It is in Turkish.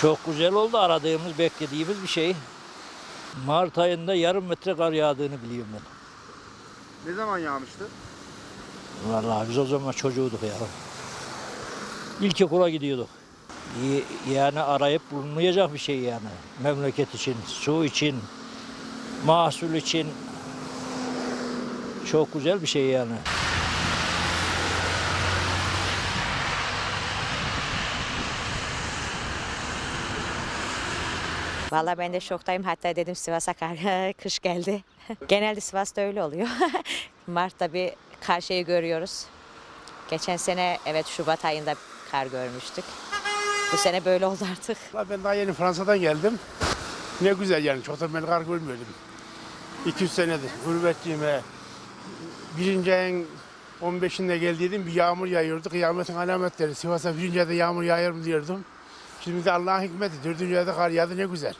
Çok güzel oldu aradığımız, beklediğimiz bir şey. Mart ayında yarım metre kar yağdığını biliyorum ben. Ne zaman yağmıştı? Vallahi biz o zaman çocuğuduk ya. İlkokula gidiyorduk. Yani arayıp bulunmayacak bir şey yani. Memleket için, su için, mahsul için. Çok güzel bir şey yani. Vallahi ben de şoktayım. Hatta dedim Sivas'a kar, kış geldi. Genelde Sivas'ta öyle oluyor. Mart'ta bir kar şeyi görüyoruz. Geçen sene evet Şubat ayında kar görmüştük. Bu sene böyle oldu artık. Vallahi Ben daha yeni Fransa'dan geldim. Ne güzel yani çok da ben kar görmüyordum. 200 senedir gurbetçiyim he. Birinci ayın 15'inde geldiydim bir yağmur yağıyordu. Kıyametin alametleri. Sivas'a birinci ayda yağmur yağar mı diyordum. Şimdi de Allah'ın hikmeti. Dördüncü ayda kar yağdı ne güzel.